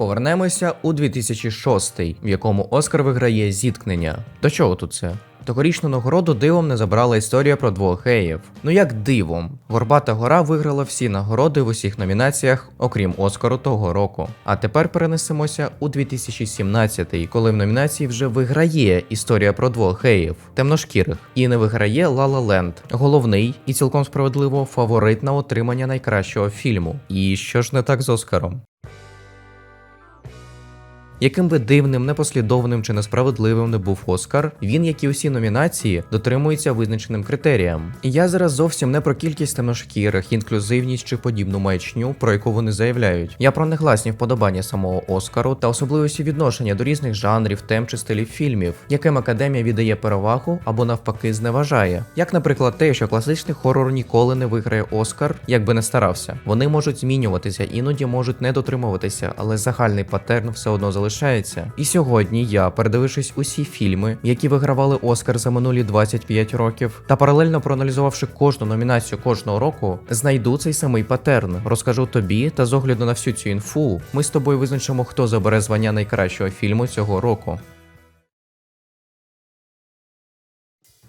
Повернемося у 2006, в якому Оскар виграє зіткнення. До чого тут це? Тогорічну нагороду дивом не забрала історія про двох геїв. Ну як дивом, Горбата гора виграла всі нагороди в усіх номінаціях, окрім Оскару того року. А тепер перенесемося у 2017, коли в номінації вже виграє історія про двох геїв, темношкірих, і не виграє La Land, головний і цілком справедливо фаворит на отримання найкращого фільму. І що ж не так з Оскаром? Яким би дивним, непослідовним чи несправедливим не був Оскар, він, як і усі номінації, дотримується визначеним критеріям. І я зараз зовсім не про кількість темношкірих, інклюзивність чи подібну маячню, про яку вони заявляють. Я про негласні вподобання самого Оскару та особливості відношення до різних жанрів, тем чи стилів фільмів, яким академія віддає перевагу або навпаки зневажає. Як, наприклад, те, що класичний хорор ніколи не виграє Оскар, як би не старався. Вони можуть змінюватися, іноді можуть не дотримуватися, але загальний паттерн все одно залишається. І сьогодні я, передивившись усі фільми, які вигравали Оскар за минулі 25 років, та паралельно проаналізувавши кожну номінацію кожного року, знайду цей самий паттерн, розкажу тобі та з огляду на всю цю інфу, ми з тобою визначимо, хто забере звання найкращого фільму цього року.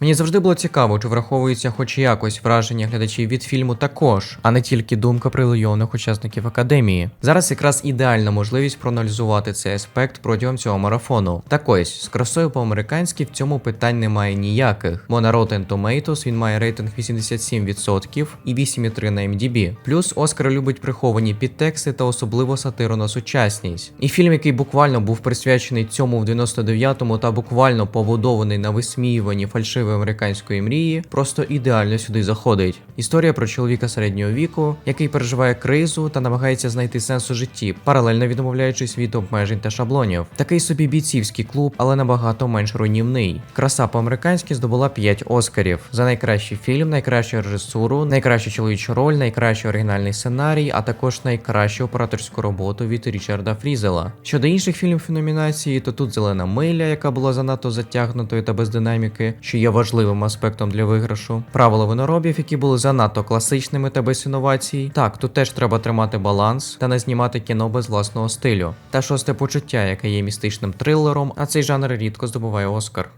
Мені завжди було цікаво, чи враховується хоч якось враження глядачів від фільму також, а не тільки думка прилейованих учасників академії. Зараз якраз ідеальна можливість проаналізувати цей аспект протягом цього марафону. Так ось, з красою по-американськи в цьому питань немає ніяких, бо на Rotten Tomatoes він має рейтинг 87% і 8,3 на MDB. Плюс Оскар любить приховані підтексти та особливо сатиру на сучасність. І фільм, який буквально був присвячений цьому в 99-му та буквально побудований на висміюванні фальшивої американської мрії, просто ідеально сюди заходить. Історія про чоловіка середнього віку, який переживає кризу та намагається знайти сенс у житті, паралельно відмовляючись від обмежень та шаблонів. Такий собі бійцівський клуб, але набагато менш руйнівний. Краса по-американськи здобула 5 оскарів за найкращий фільм, найкращу режисуру, найкращу чоловічу роль, найкращий оригінальний сценарій, а також найкращу операторську роботу від Річарда Фрізела. Щодо інших фільмів номінації, то тут зелена миля, яка була занадто затягнутою та без динаміки, що є важливим аспектом для виграшу. Правила виноробів, які були занадто класичними та без інновацій. Так, тут теж треба тримати баланс та не знімати кіно без власного стилю. Та шосте почуття, яке є містичним трилером, а цей жанр рідко здобуває Оскар.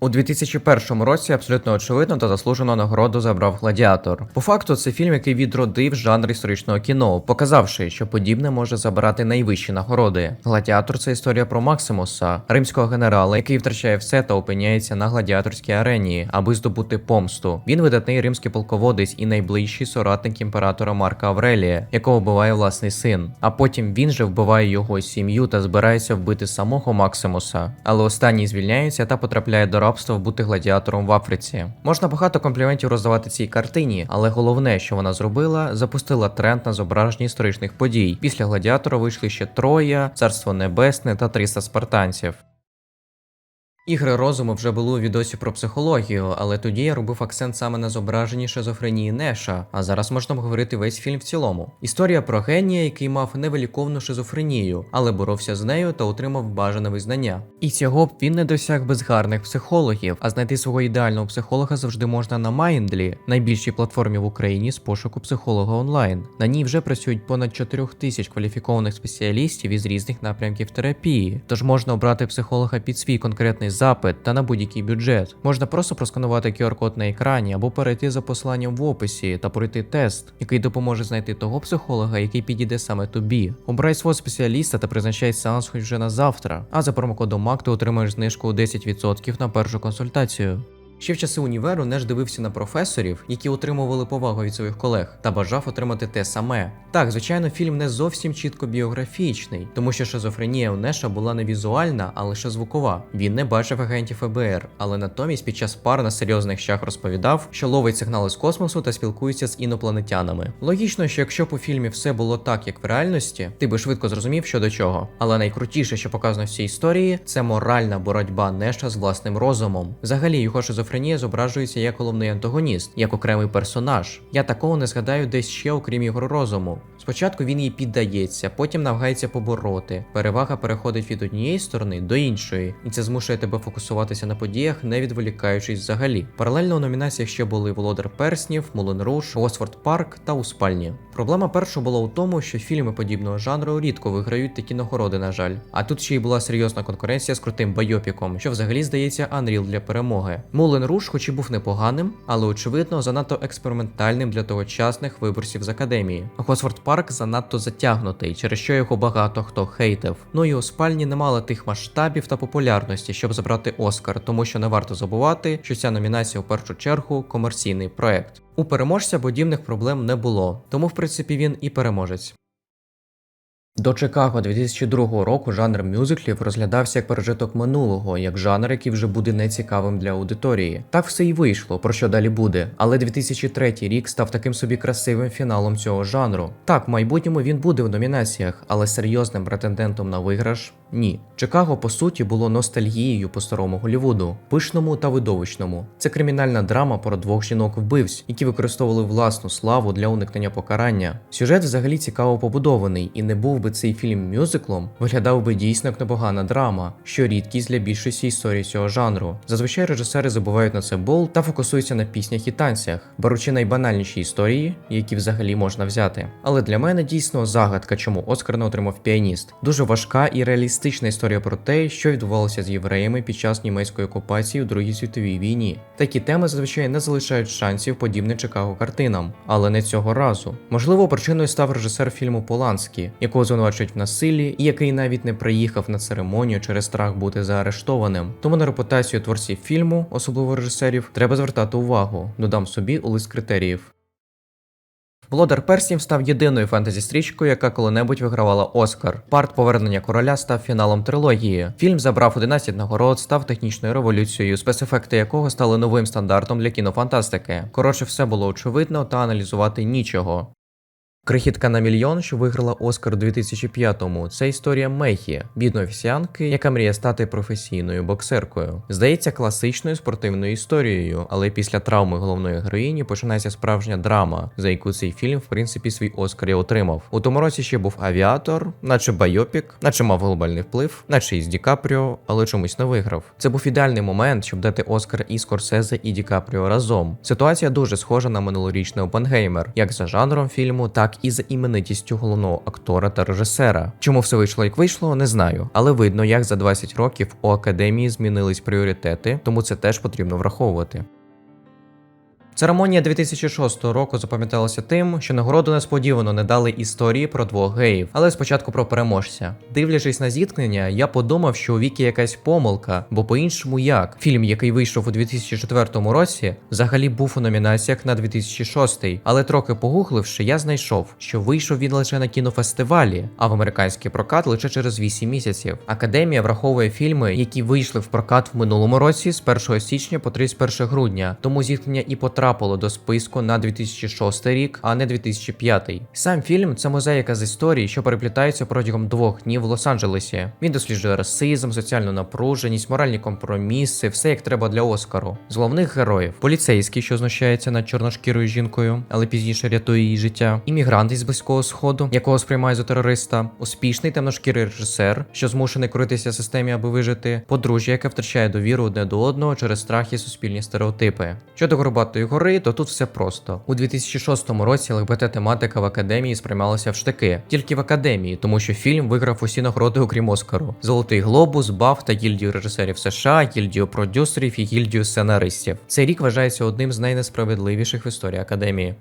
У 2001 році абсолютно очевидно та заслужено нагороду забрав Гладіатор. По факту, це фільм, який відродив жанр історичного кіно, показавши, що подібне може забирати найвищі нагороди. Гладіатор це історія про Максимуса, римського генерала, який втрачає все та опиняється на гладіаторській арені, аби здобути помсту. Він видатний римський полководець і найближчий соратник імператора Марка Аврелія, якого вбиває власний син. А потім він же вбиває його сім'ю та збирається вбити самого Максимуса. Але останній звільняється та потрапляє до рабства бути гладіатором в Африці. Можна багато компліментів роздавати цій картині, але головне, що вона зробила, запустила тренд на зображення історичних подій. Після гладіатора вийшли ще Троя, Царство Небесне та 300 спартанців. Ігри розуму вже були у відосі про психологію, але тоді я робив акцент саме на зображенні шизофренії Неша, а зараз можна обговорити весь фільм в цілому. Історія про генія, який мав невиліковну шизофренію, але боровся з нею та отримав бажане визнання. І цього б він не досяг без гарних психологів, а знайти свого ідеального психолога завжди можна на Mindly, найбільшій платформі в Україні з пошуку психолога онлайн. На ній вже працюють понад 4 тисяч кваліфікованих спеціалістів із різних напрямків терапії, тож можна обрати психолога під свій конкретний запит та на будь-який бюджет. Можна просто просканувати QR-код на екрані або перейти за посиланням в описі та пройти тест, який допоможе знайти того психолога, який підійде саме тобі. Обирай свого спеціаліста та призначай сеанс хоч вже на завтра. А за промокодом МАК ти отримаєш знижку у 10% на першу консультацію. Ще в часи універу Неш дивився на професорів, які отримували повагу від своїх колег, та бажав отримати те саме. Так, звичайно, фільм не зовсім чітко біографічний, тому що шизофренія у Неша була не візуальна, а лише звукова. Він не бачив агентів ФБР, але натомість під час пар на серйозних щах розповідав, що ловить сигнали з космосу та спілкується з інопланетянами. Логічно, що якщо у фільмі все було так, як в реальності, ти би швидко зрозумів, що до чого. Але найкрутіше, що показано в цій історії, це моральна боротьба Неша з власним розумом. Взагалі його шизофренія зображується як головний антагоніст, як окремий персонаж. Я такого не згадаю десь ще, окрім його розуму. Спочатку він їй піддається, потім намагається побороти. Перевага переходить від однієї сторони до іншої, і це змушує тебе фокусуватися на подіях, не відволікаючись взагалі. Паралельно у номінаціях ще були Володар Перснів, Мулен Руш, Осфорд Парк та У спальні. Проблема першого була у тому, що фільми подібного жанру рідко виграють такі нагороди, на жаль. А тут ще й була серйозна конкуренція з крутим байопіком, що взагалі здається Unreal для перемоги. Мулен Руш, хоч і був непоганим, але очевидно занадто експериментальним для тогочасних виборців з академії. Госфорд Парк занадто затягнутий, через що його багато хто хейтив. Ну і у спальні не мала тих масштабів та популярності, щоб забрати Оскар, тому що не варто забувати, що ця номінація у першу чергу комерційний проект. У переможця подібних проблем не було, тому в принципі він і переможець. До Чикаго 2002 року жанр мюзиклів розглядався як пережиток минулого, як жанр, який вже буде нецікавим для аудиторії. Так все і вийшло, про що далі буде. Але 2003 рік став таким собі красивим фіналом цього жанру. Так, в майбутньому він буде в номінаціях, але серйозним претендентом на виграш ні. Чикаго, по суті, було ностальгією по старому Голлівуду, пишному та видовищному. Це кримінальна драма про двох жінок-вбивць, які використовували власну славу для уникнення покарання. Сюжет взагалі цікаво побудований, і не був би цей фільм мюзиклом, виглядав би дійсно як непогана драма, що рідкість для більшості історій цього жанру. Зазвичай режисери забувають на це бол та фокусуються на піснях і танцях, беручи найбанальніші історії, які взагалі можна взяти. Але для мене дійсно загадка, чому Оскар не отримав піаніст. Дуже важка і реалістична історія про те, що відбувалося з євреями під час німецької окупації у Другій світовій війні. Такі теми зазвичай не залишають шансів подібним Чикаго картинам, але не цього разу. Можливо, причиною став режисер фільму Поланський, якого звинувачують в насиллі, і який навіть не приїхав на церемонію через страх бути заарештованим. Тому на репутацію творців фільму, особливо режисерів, треба звертати увагу. Додам собі у лист критеріїв. Володар Перснів став єдиною фентезі-стрічкою, яка коли-небудь вигравала Оскар. Парт повернення короля став фіналом трилогії. Фільм забрав 11 нагород, став технічною революцією, спецефекти якого стали новим стандартом для кінофантастики. Коротше, все було очевидно та аналізувати нічого. Крихітка на мільйон, що виграла Оскар у 2005-му, це історія Мехі, бідної офіціанки, яка мріє стати професійною боксеркою. Здається, класичною спортивною історією, але після травми головної героїні починається справжня драма, за яку цей фільм, в принципі, свій Оскар і отримав. У тому році ще був авіатор, наче байопік, наче мав глобальний вплив, наче із Ді Капріо, але чомусь не виграв. Це був ідеальний момент, щоб дати Оскар і Скорсезе, і Ді Капріо разом. Ситуація дуже схожа на минулорічний Опенгеймер, як за жанром фільму, так і за іменитістю головного актора та режисера. Чому все вийшло як вийшло, не знаю, але видно, як за 20 років у академії змінились пріоритети, тому це теж потрібно враховувати. Церемонія 2006 року запам'яталася тим, що нагороду несподівано не дали історії про двох геїв, але спочатку про переможця. Дивлячись на зіткнення, я подумав, що у Вікі якась помилка, бо по-іншому як фільм, який вийшов у 2004 році, взагалі був у номінаціях на 2006, але трохи погугливши, я знайшов, що вийшов він лише на кінофестивалі, а в американський прокат лише через 8 місяців. Академія враховує фільми, які вийшли в прокат в минулому році з 1 січня по 31 грудня, тому зіткнення і потрапило до списку на 2006 рік, а не 2005. Сам фільм це мозаїка з історій, що переплітаються протягом двох днів в Лос-Анджелесі. Він досліджує расизм, соціальну напруженість, моральні компроміси, все як треба для Оскару. З головних героїв: поліцейський, що знущається над чорношкірою жінкою, але пізніше рятує її життя. Іммігрант із близького сходу, якого сприймає за терориста, успішний темношкірий режисер, що змушений крутитися системі, аби вижити, подружжя, яке втрачає довіру одне до одного через страх і суспільні стереотипи. Щодо Горбатої гори, то тут все просто. У 2006 році ЛГБТ тематика в академії сприймалася в штики, тільки в академії, тому що фільм виграв усі нагороди, окрім Оскару: Золотий глобус, БАФ та гільдію режисерів США, гільдію продюсерів і гільдію сценаристів. Цей рік вважається одним з найнесправедливіших в історії академії.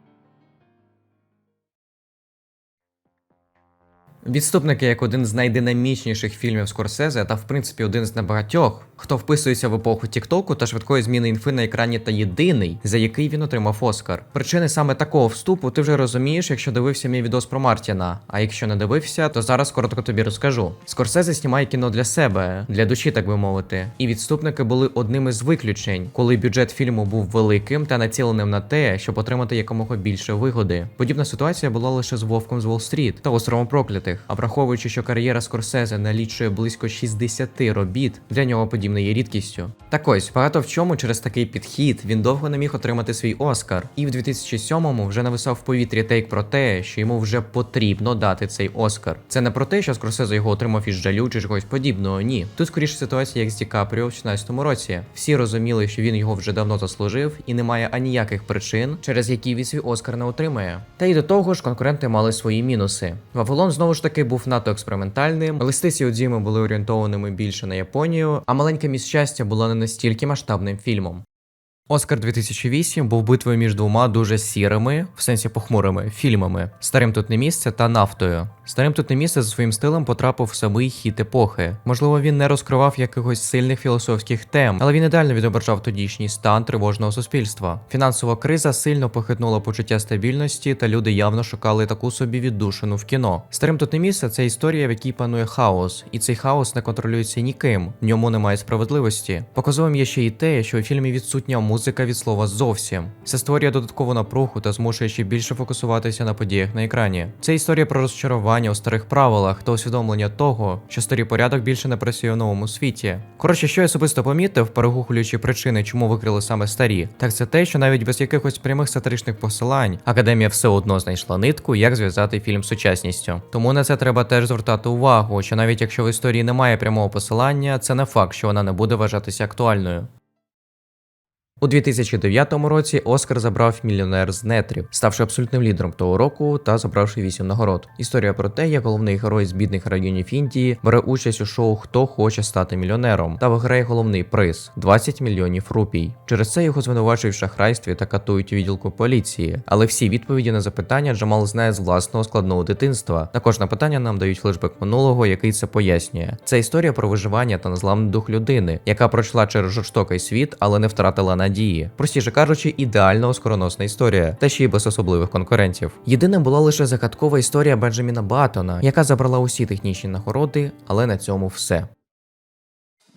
Відступники як один з найдинамічніших фільмів Скорсезе та в принципі один з небагатьох, хто вписується в епоху Тіктоку та швидкої зміни інфи на екрані та єдиний, за який він отримав Оскар. Причини саме такого вступу ти вже розумієш, якщо дивився мій відос про Мартіна. А якщо не дивився, то зараз коротко тобі розкажу. Скорсезе знімає кіно для себе, для душі, так би мовити. І відступники були одним із виключень, коли бюджет фільму був великим та націленим на те, щоб отримати якомога більше вигоди. Подібна ситуація була лише з Вовком з Уолл-стріт та островом проклятих. 90-х. А враховуючи, що кар'єра Скорсезе налічує близько 60 робіт, для нього подібне є рідкістю. Так ось багато в чому через такий підхід він довго не міг отримати свій Оскар, і в 2007-му вже нависав в повітрі тейк про те, що йому вже потрібно дати цей Оскар. Це не про те, що Скорсезе його отримав із жалю чи чогось подібного. Ні, тут скоріше ситуація, як з Ді Капріо в 16-му році. Всі розуміли, що він його вже давно заслужив, і немає аніяких причин, через які він свій Оскар не отримає. Та й до того ж, конкуренти мали свої мінуси. Вавилон знову ж таки був надто експериментальним. Листи Одзіми були орієнтованими більше на Японію, а маленьке міст щастя було не настільки масштабним фільмом. Оскар 2008 був битвою між двома дуже сірими, в сенсі похмурими, фільмами Старим тут не місце та нафтою. Старим тут не місце за своїм стилем потрапив в самий хід епохи. Можливо, він не розкривав якихось сильних філософських тем, але він ідеально відображав тодішній стан тривожного суспільства. Фінансова криза сильно похитнула почуття стабільності, та люди явно шукали таку собі віддушину в кіно. Старим тут не місце це історія, в якій панує хаос, і цей хаос не контролюється ніким. В ньому немає справедливості. Показовим є ще й те, що у фільмі відсутня музика від слова зовсім. Це створює додаткову напругу та змушує ще більше фокусуватися на подіях на екрані. Це історія про розчарування у старих правилах та усвідомлення того, що старий порядок більше не працює в новому світі. Коротше, що я особисто помітив, перегуглюючи причини, чому викрили саме старі, так це те, що навіть без якихось прямих сатиричних посилань академія все одно знайшла нитку, як зв'язати фільм з сучасністю. Тому на це треба теж звертати увагу, що навіть якщо в історії немає прямого посилання, це не факт, що вона не буде вважатися актуальною. У 2009 році Оскар забрав мільйонер з нетрів, ставши абсолютним лідером того року та забравши 8 нагород. Історія про те, як головний герой з бідних районів Індії бере участь у шоу Хто хоче стати мільйонером та виграє головний приз 20 мільйонів рупій. Через це його звинувачують в шахрайстві та катують відділку поліції. Але всі відповіді на запитання Джамал знає з власного складного дитинства. Також на питання нам дають флешбек минулого, який це пояснює. Це історія про виживання та незламний дух людини, яка пройшла через жорстокий світ, але не втратила надії. Простіше кажучи, ідеально оскороносна історія, та ще й без особливих конкурентів. Єдиним була лише загадкова історія Бенджаміна Баттона, яка забрала усі технічні нагороди, але на цьому все.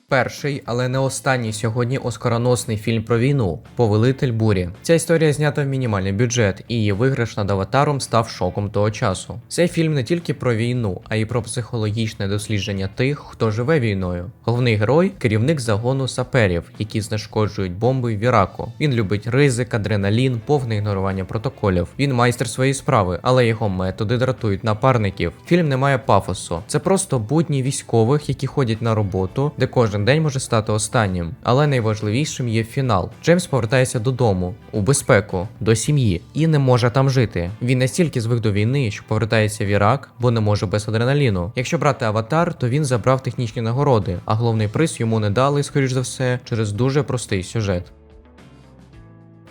Перший, але не останній сьогодні оскароносний фільм про війну Повелитель бурі. Ця історія знята в мінімальний бюджет, і її виграш над аватаром став шоком того часу. Цей фільм не тільки про війну, а й про психологічне дослідження тих, хто живе війною. Головний герой керівник загону саперів, які знешкоджують бомби в Іраку. Він любить ризик, адреналін, повне ігнорування протоколів. Він майстер своєї справи, але його методи дратують напарників. Фільм не має пафосу. Це просто будні військових, які ходять на роботу, де кожен день може стати останнім. Але найважливішим є фінал. Джеймс повертається додому у безпеку, до сім'ї і не може там жити. Він настільки звик до війни, що повертається в Ірак, бо не може без адреналіну. Якщо брати аватар, то він забрав технічні нагороди, а головний приз йому не дали, скоріш за все, через дуже простий сюжет.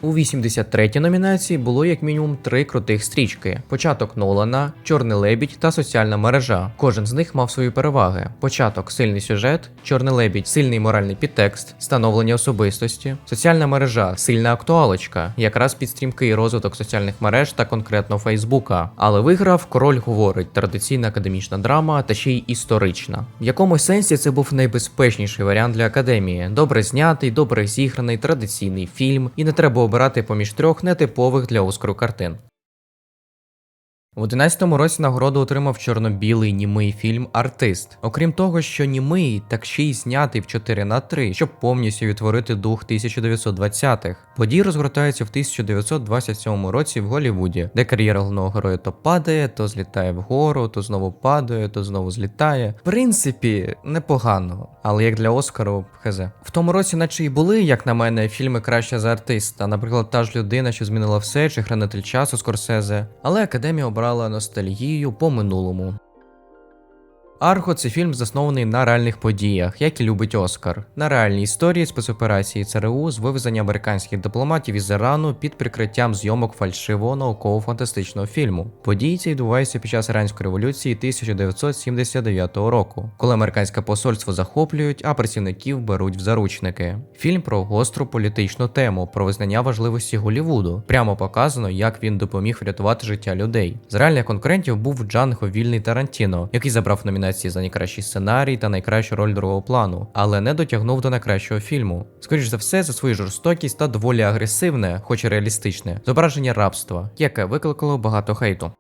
У 83-й номінації було як мінімум три крутих стрічки: початок Нолана, Чорний лебідь та соціальна мережа. Кожен з них мав свої переваги: початок сильний сюжет, чорний лебідь, сильний моральний підтекст, становлення особистості, соціальна мережа, сильна актуалочка, якраз під стрімкий розвиток соціальних мереж та конкретно Фейсбука. Але виграв король говорить традиційна академічна драма та ще й історична. В якомусь сенсі це був найбезпечніший варіант для академії. Добре знятий, добре зіграний, традиційний фільм, і не треба обирати поміж трьох нетипових для Оскару картин. У 11-му році нагороду отримав чорно-білий німий фільм Артист. Окрім того, що німий, так ще й знятий в 4 на 3, щоб повністю відтворити дух 1920-х. Події розгортаються в 1927 році в Голлівуді, де кар'єра головного героя то падає, то злітає вгору, то знову падає, то знову злітає. В принципі, непогано, але як для Оскару, хз. В тому році, наче й були, як на мене, фільми краще за артиста. Наприклад, та ж людина, що змінила все, чи хранитель часу Скорсезе. Але академія обрала ностальгію по минулому. Арго це фільм заснований на реальних подіях, як і любить Оскар, на реальній історії спецоперації ЦРУ з вивезення американських дипломатів із Ірану під прикриттям зйомок фальшивого науково-фантастичного фільму. Події ці відбуваються під час іранської революції 1979 року, коли американське посольство захоплюють, а працівників беруть в заручники. Фільм про гостру політичну тему, про визнання важливості Голлівуду. Прямо показано, як він допоміг врятувати життя людей. З реальних конкурентів був Джанго Вільний Тарантіно, який забрав номінацію за найкращий сценарій та найкращу роль другого плану, але не дотягнув до найкращого фільму. Скоріш за все, за свою жорстокість та доволі агресивне, хоч і реалістичне, зображення рабства, яке викликало багато хейту.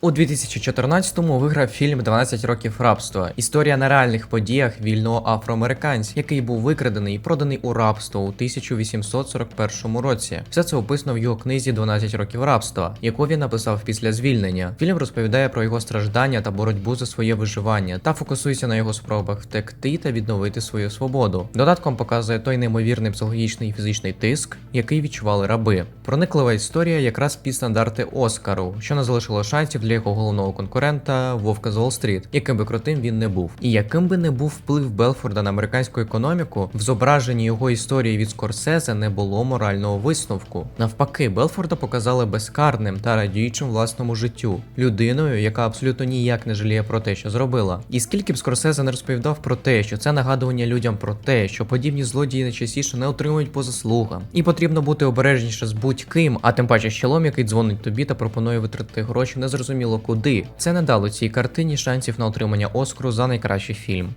У 2014-му виграв фільм «12 років рабства. Історія на реальних подіях вільного афроамериканця, який був викрадений і проданий у рабство у 1841 році. Все це описано в його книзі «12 років рабства, яку він написав після звільнення. Фільм розповідає про його страждання та боротьбу за своє виживання та фокусується на його спробах втекти та відновити свою свободу. Додатком показує той неймовірний психологічний і фізичний тиск, який відчували раби. Прониклива історія якраз під стандарти Оскару, що не залишило шансів для його головного конкурента Вовка з Уолл-стріт, яким би крутим він не був. І яким би не був вплив Белфорда на американську економіку, в зображенні його історії від Скорсезе не було морального висновку. Навпаки, Белфорда показали безкарним та радіючим власному життю, людиною, яка абсолютно ніяк не жаліє про те, що зробила. І скільки б Скорсезе не розповідав про те, що це нагадування людям про те, що подібні злодії найчастіше не отримують по заслугам, і потрібно бути обережніше з будь-ким, а тим паче з чолом, який дзвонить тобі та пропонує витратити гроші незрозуміло куди. Це не дало цій картині шансів на отримання Оскару за найкращий фільм.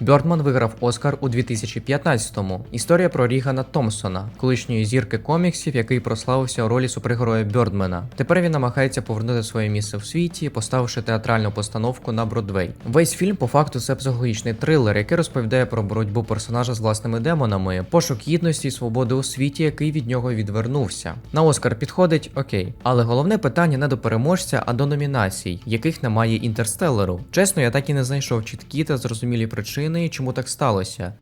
Бьордман виграв Оскар у 2015-му. Історія про Рігана Томпсона, колишньої зірки коміксів, який прославився у ролі супергероя Бьордмена. Тепер він намагається повернути своє місце в світі, поставивши театральну постановку на Бродвей. Весь фільм по факту це психологічний трилер, який розповідає про боротьбу персонажа з власними демонами, пошук гідності і свободи у світі, який від нього відвернувся. На Оскар підходить окей, але головне питання не до переможця, а до номінацій, яких немає інтерстелеру. Чесно, я так і не знайшов чіткі та зрозумілі причини, чому так сталося.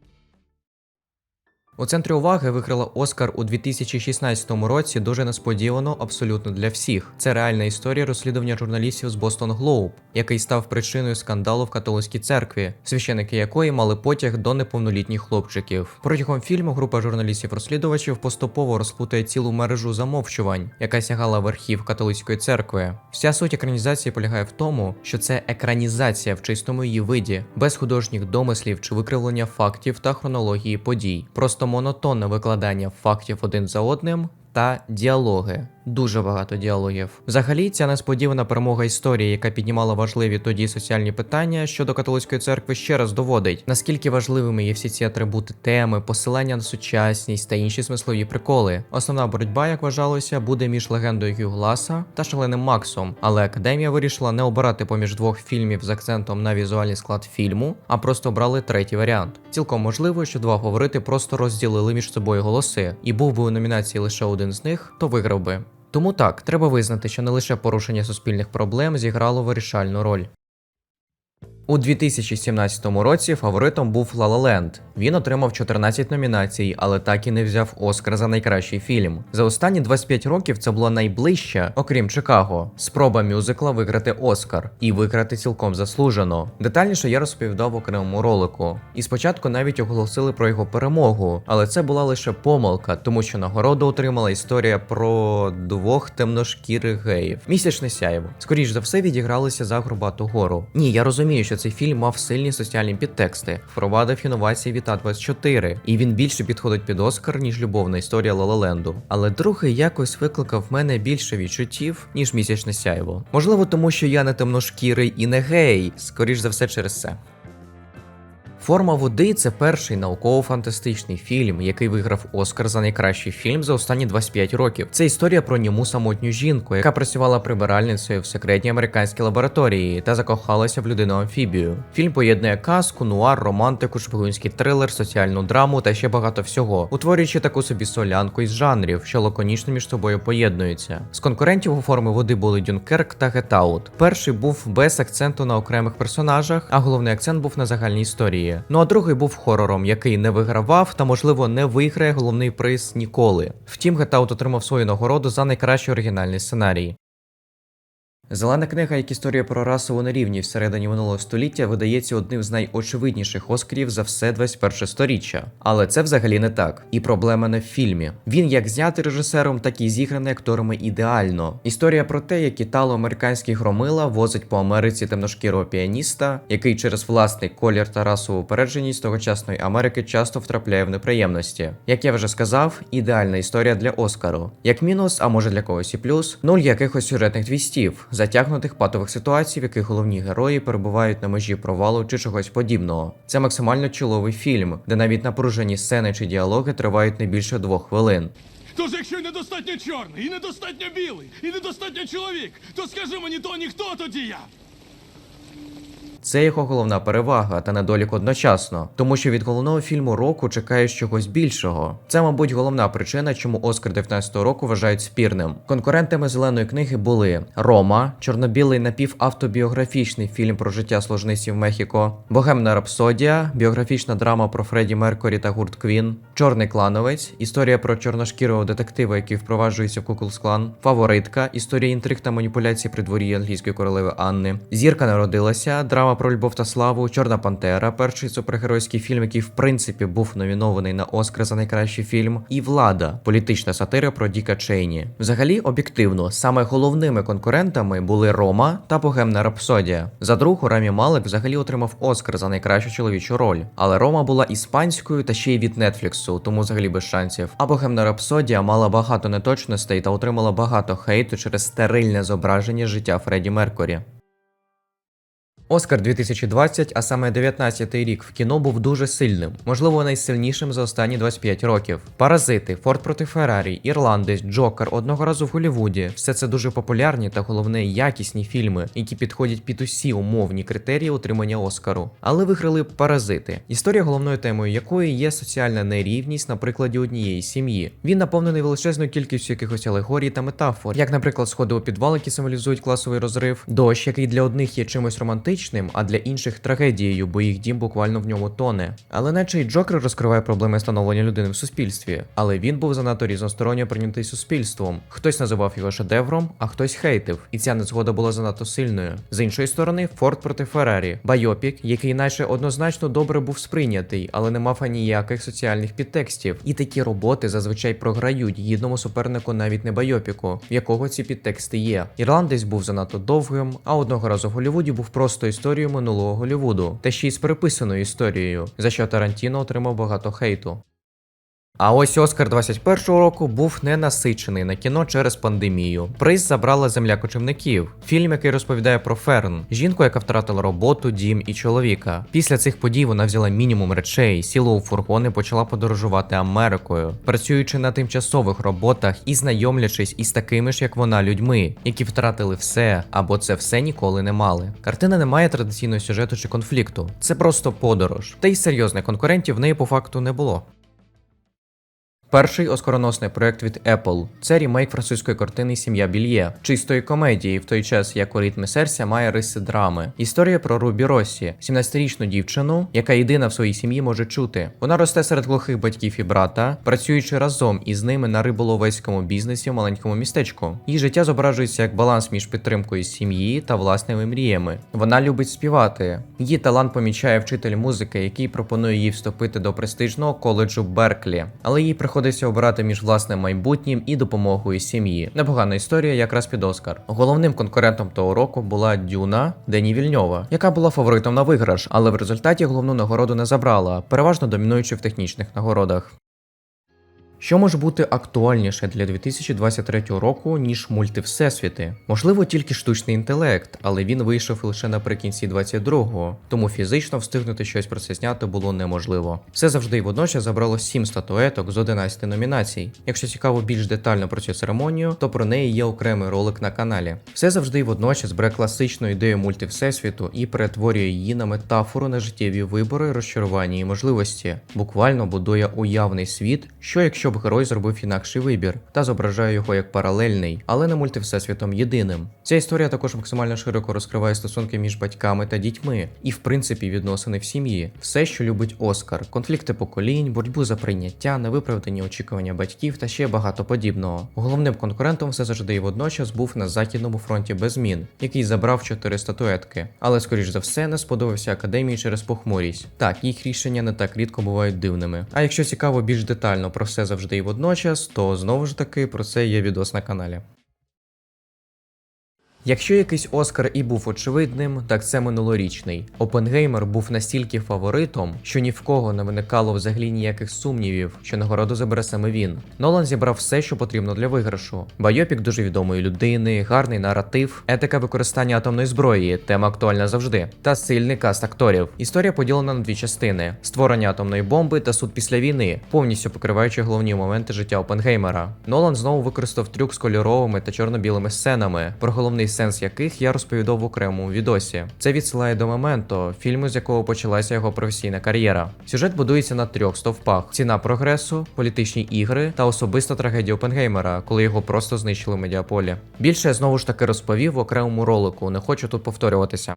У центрі уваги виграла Оскар у 2016 році дуже несподівано абсолютно для всіх. Це реальна історія розслідування журналістів з Бостон Глоуб, який став причиною скандалу в католицькій церкві, священики якої мали потяг до неповнолітніх хлопчиків. Протягом фільму група журналістів-розслідувачів поступово розплутає цілу мережу замовчувань, яка сягала верхів католицької церкви. Вся суть екранізації полягає в тому, що це екранізація в чистому її виді, без художніх домислів чи викривлення фактів та хронології подій. Просто монотонне викладання фактів один за одним та діалоги. Дуже багато діалогів. Взагалі, ця несподівана перемога історії, яка піднімала важливі тоді соціальні питання щодо католицької церкви, ще раз доводить, наскільки важливими є всі ці атрибути теми, посилання на сучасність та інші смислові приколи. Основна боротьба, як вважалося, буде між легендою Гю Гласа та шаленим Максом. Але академія вирішила не обирати поміж двох фільмів з акцентом на візуальний склад фільму, а просто обрали третій варіант. Цілком можливо, що два фаворити просто розділили між собою голоси, і був би у номінації лише один з них, то виграв би. Тому так, треба визнати, що не лише порушення суспільних проблем зіграло вирішальну роль. У 2017 році фаворитом був La La. Він отримав 14 номінацій, але так і не взяв Оскар за найкращий фільм. За останні 25 років це була найближча, окрім Чикаго, спроба мюзикла виграти Оскар і виграти цілком заслужено. Детальніше я розповідав в окремому ролику. І спочатку навіть оголосили про його перемогу, але це була лише помилка, тому що нагороду отримала історія про двох темношкірих геїв. Місячне сяйво. Скоріш за все відігралися за Грубату гору. Ні, я розумію, що цей фільм мав сильні соціальні підтексти, впровадив інновації від А24, і він більше підходить під Оскар, ніж любовна історія Лалаленду. Але другий якось викликав в мене більше відчуттів, ніж місячне сяйво. Можливо, тому що я не темношкірий і не гей, скоріш за все через це. Форма води це перший науково-фантастичний фільм, який виграв Оскар за найкращий фільм за останні 25 років. Це історія про ньому самотню жінку, яка працювала прибиральницею в секретній американській лабораторії та закохалася в людину амфібію. Фільм поєднує казку, нуар, романтику, шпигунський трилер, соціальну драму та ще багато всього, утворюючи таку собі солянку із жанрів, що лаконічно між собою поєднуються. З конкурентів у форми води були Дюнкерк та Гетаут. Перший був без акценту на окремих персонажах, а головний акцент був на загальній історії. Ну а другий був хорором, який не вигравав та, можливо, не виграє головний приз ніколи. Втім, Гетаут отримав свою нагороду за найкращий оригінальний сценарій. Зелена книга, як історія про расову нерівність всередині минулого століття, видається одним з найочевидніших оскарів за все 21 сторіччя. Але це взагалі не так. І проблема не в фільмі. Він як знятий режисером, так і зіграний акторами ідеально. Історія про те, як італо-американський громила возить по Америці темношкірого піаніста, який через власний колір та расову упередженість тогочасної Америки часто втрапляє в неприємності. Як я вже сказав, ідеальна історія для Оскару. Як мінус, а може для когось і плюс, нуль якихось сюжетних твістів затягнутих патових ситуацій, в яких головні герої перебувають на межі провалу чи чогось подібного. Це максимально чоловий фільм, де навіть напружені сцени чи діалоги тривають не більше двох хвилин. Тож, якщо й недостатньо чорний, і недостатньо білий, і недостатньо чоловік, то скажи мені, то ніхто тоді я? Це його головна перевага та недолік одночасно, тому що від головного фільму року чекаєш чогось більшого. Це, мабуть, головна причина, чому Оскар 19-го року вважають спірним. Конкурентами зеленої книги були Рома, чорно-білий напівавтобіографічний фільм про життя сложниців Мехіко, Богемна рапсодія, біографічна драма про Фредді Меркурі та гурт Квін, Чорний клановець, історія про чорношкірого детектива, який впроваджується в Куклс Клан, Фаворитка, історія інтриг та маніпуляцій при дворі англійської королеви Анни, Зірка народилася, драма про любов та славу, Чорна Пантера, перший супергеройський фільм, який в принципі був номінований на Оскар за найкращий фільм, і Влада, політична сатира про Діка Чейні. Взагалі, об'єктивно, саме головними конкурентами були Рома та Богемна Рапсодія. За другу Рамі Малек взагалі отримав Оскар за найкращу чоловічу роль, але Рома була іспанською та ще й від Нетфліксу, тому взагалі без шансів. А Богемна Рапсодія мала багато неточностей та отримала багато хейту через стерильне зображення життя Фредді Меркурі. Оскар 2020, а саме 19-й рік в кіно був дуже сильним, можливо, найсильнішим за останні 25 років. Паразити, Форд проти Феррарі, Ірландець, Джокер, одного разу в Голлівуді. Все це дуже популярні та головне якісні фільми, які підходять під усі умовні критерії отримання Оскару. Але виграли паразити. Історія головною темою якої є соціальна нерівність на прикладі однієї сім'ї. Він наповнений величезною кількістю якихось алегорій та метафор, як, наприклад, сходи у підвал, які символізують класовий розрив, дощ, який для одних є чимось романтичним, а для інших трагедією, бо їх дім буквально в ньому тоне. Але наче й Джокер розкриває проблеми становлення людини в суспільстві, але він був занадто різносторонньо прийнятий суспільством. Хтось називав його шедевром, а хтось хейтив, і ця незгода була занадто сильною. З іншої сторони, Форд проти Феррарі, байопік, який наче однозначно добре був сприйнятий, але не мав аніяких соціальних підтекстів. І такі роботи зазвичай програють гідному супернику навіть не байопіку, в якого ці підтексти є. Ірландець був занадто довгим, а одного разу в Голлівуді був просто історією минулого Голлівуду, та ще й з переписаною історією, за що Тарантіно отримав багато хейту. А ось Оскар 21-го року був ненасичений на кіно через пандемію. Приз забрала земля кочівників, фільм, який розповідає про Ферн, жінку, яка втратила роботу, дім і чоловіка. Після цих подій вона взяла мінімум речей, сіла у фургон і почала подорожувати Америкою, працюючи на тимчасових роботах і знайомлячись із такими ж, як вона, людьми, які втратили все або це все ніколи не мали. Картина не має традиційного сюжету чи конфлікту, це просто подорож. Та й серйозних конкурентів в неї по факту не було. Перший оскароносний проект від Apple це рімейк французької картини Сім'я Більє, чистої комедії, в той час як у ритмі серця має риси драми. Історія про Рубі Росі, 17-річну дівчину, яка єдина в своїй сім'ї може чути. Вона росте серед глухих батьків і брата, працюючи разом із ними на риболовецькому бізнесі в маленькому містечку. Її життя зображується як баланс між підтримкою сім'ї та власними мріями. Вона любить співати. Її талант помічає вчитель музики, який пропонує їй вступити до престижного коледжу Берклі, але їй приходиться обирати між власним майбутнім і допомогою сім'ї. Непогана історія, якраз під Оскар. Головним конкурентом того року була Дюна Дені Вільньова, яка була фаворитом на виграш, але в результаті головну нагороду не забрала, переважно домінуючи в технічних нагородах. Що може бути актуальніше для 2023 року, ніж мульти Всесвіти? Можливо, тільки штучний інтелект, але він вийшов лише наприкінці 22-го, тому фізично встигнути щось про це зняти було неможливо. Все завжди і водночас забрало 7 статуеток з 11 номінацій. Якщо цікаво більш детально про цю церемонію, то про неї є окремий ролик на каналі. Все завжди і водночас бере класичну ідею мульти Всесвіту і перетворює її на метафору на життєві вибори, розчарування і можливості. Буквально будує уявний світ, що якщо б герой зробив інакший вибір, та зображає його як паралельний, але не мультивсесвітом єдиним. Ця історія також максимально широко розкриває стосунки між батьками та дітьми, і в принципі відносини в сім'ї. Все, що любить Оскар, конфлікти поколінь, боротьбу за прийняття, невиправдані очікування батьків та ще багато подібного. Головним конкурентом все завжди і водночас був на західному фронті без змін, який забрав чотири статуетки, але скоріш за все не сподобався академії через похмурість. Так, їх рішення не так рідко бувають дивними. А якщо цікаво більш детально про все завжди і водночас, то знову ж таки про це є відос на каналі. Якщо якийсь Оскар і був очевидним, так це минулорічний. Опенгеймер був настільки фаворитом, що ні в кого не виникало взагалі ніяких сумнівів, що нагороду забере саме він. Нолан зібрав все, що потрібно для виграшу. Байопік дуже відомої людини, гарний наратив, етика використання атомної зброї, тема актуальна завжди, та сильний каст акторів. Історія поділена на дві частини: створення атомної бомби та суд після війни, повністю покриваючи головні моменти життя Опенгеймера. Нолан знову використав трюк з кольоровими та чорно-білими сценами, про головний сенс яких я розповідав в окремому відосі. Це відсилає до моменту, фільму, з якого почалася його професійна кар'єра. Сюжет будується на трьох стовпах: ціна прогресу, політичні ігри та особиста трагедія Опенгеймера, коли його просто знищили в медіаполі. Більше я знову ж таки розповів в окремому ролику, не хочу тут повторюватися.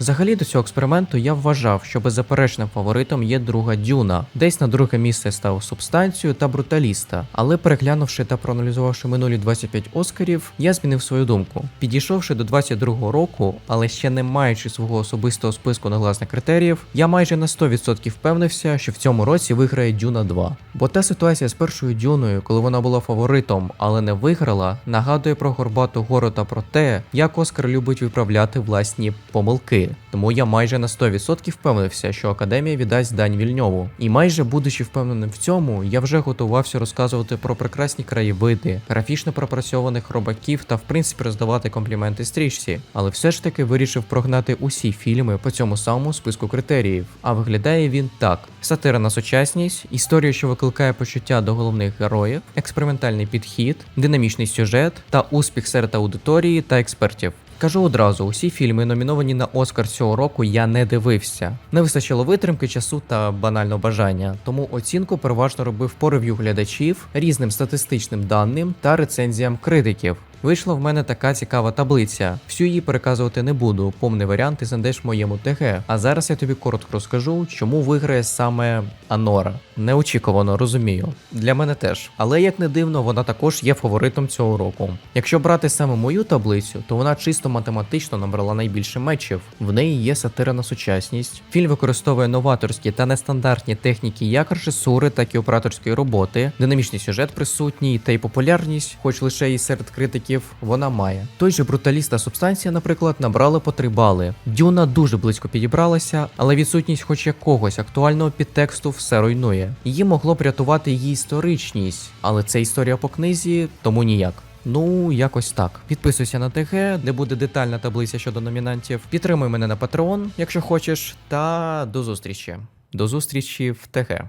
Взагалі до цього експерименту я вважав, що беззаперечним фаворитом є друга Дюна. Десь на друге місце став субстанцію та бруталіста. Але переглянувши та проаналізувавши минулі 25 оскарів, я змінив свою думку. Підійшовши до 22-го року, але ще не маючи свого особистого списку негласних критеріїв, я майже на 100% впевнився, що в цьому році виграє Дюна 2. Бо та ситуація з першою Дюною, коли вона була фаворитом, але не виграла, нагадує про горбату гору та про те, як Оскар любить виправляти власні помилки. Тому я майже на 100% впевнився, що академія віддасть дань вільньову. І майже будучи впевненим в цьому, я вже готувався розказувати про прекрасні краєвиди, графічно пропрацьованих робаків та в принципі роздавати компліменти стрічці. Але все ж таки вирішив прогнати усі фільми по цьому самому списку критеріїв. А виглядає він так: сатира на сучасність, історія, що викликає почуття до головних героїв, експериментальний підхід, динамічний сюжет та успіх серед аудиторії та експертів. Кажу одразу, усі фільми, номіновані на Оскар цього року, я не дивився. Не вистачило витримки, часу та банально бажання. Тому оцінку переважно робив по рев'ю глядачів, різним статистичним даним та рецензіям критиків. Вийшла в мене така цікава таблиця. Всю її переказувати не буду. Повний варіант ти знайдеш в моєму ТГ. А зараз я тобі коротко розкажу, чому виграє саме Анора. Неочікувано розумію. Для мене теж. Але як не дивно, вона також є фаворитом цього року. Якщо брати саме мою таблицю, то вона чисто математично набрала найбільше мечів. В неї є сатира на сучасність. Фільм використовує новаторські та нестандартні техніки як режисури, так і операторської роботи. Динамічний сюжет присутній, та й популярність, хоч лише і серед критиків, вона має. Той же бруталіст та субстанція, наприклад, набрали по 3 бали. Дюна дуже близько підібралася, але відсутність хоч якогось актуального підтексту все руйнує. Її могло б рятувати її історичність, але це історія по книзі, тому ніяк. Ну, якось так. Підписуйся на ТГ, де буде детальна таблиця щодо номінантів. Підтримуй мене на Patreon, якщо хочеш. Та до зустрічі. До зустрічі в ТГ.